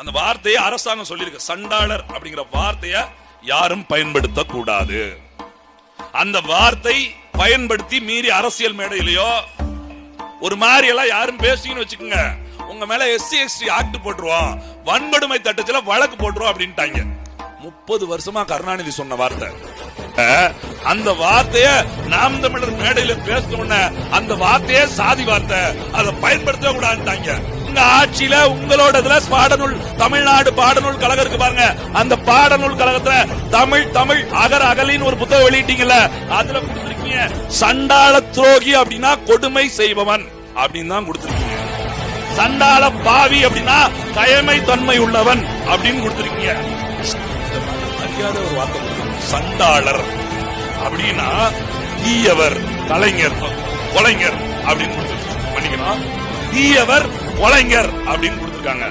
அந்த வார்த்தையை அரசாங்கம் சொல்லியிருக்கு. சண்டாளர் அப்படிங்கிற வார்த்தையை யாரும் பயன்படுத்த கூடாது அந்த வார்த்தை பயன்படுத்தி மீறி அரசியல் மேடையிலயோ ஒரு மாதிரி எல்லாம் யாரும் பேசிங்கன்னு வச்சுக்கோங்க. உங்க மேல எஸ்சி எஸ்டி ஆக்ட் போட்டுருவோம். வன்கொடுமை தட்டச்சுல வழக்கு போட்டுருவோம் அப்படின்ட்டாங்க. முப்பது வருஷமா கருணாநிதி சொன்ன வார்த்தை. அந்த வார்த்தைய நாம் தமிழர் மேடையில பேசணும்னு அந்த வார்த்தையே சாதி வார்த்தை. அதை பயன்படுத்தவே கூடாதுட்டாங்க உங்க ஆட்சியில உங்களோட இதுல பாடநூல் தமிழ்நாடு பாடநூல் கழகம் இருக்கு பாருங்க. அந்த பாடநூல் கழகத்துல தமிழ் தமிழ் அகர் அகலின்னு ஒரு புத்தகம் வெளியிட்டீங்கல்ல அதுல கொடுத்திருக்கீங்க சண்டாள துரோகி அப்படின்னா கொடுமை செய்பவன் அப்படின்னு தான் கொடுத்திருக்கீங்க. சண்டாள பாவி அப்படின்னா கயமை தன்மை உள்ளவன் அப்படின்னு கொடுத்திருக்கீங்க. அறியாத ஒரு வார்த்தை சண்டாளர் அப்படின்னா தீயவர் கலைஞர் கொலைஞர் அப்படின்னு கொடுத்திருக்காங்க. மன்னிக்கணும் தீயவர் கொலைஞர் அப்படின்னு கொடுத்திருக்காங்க.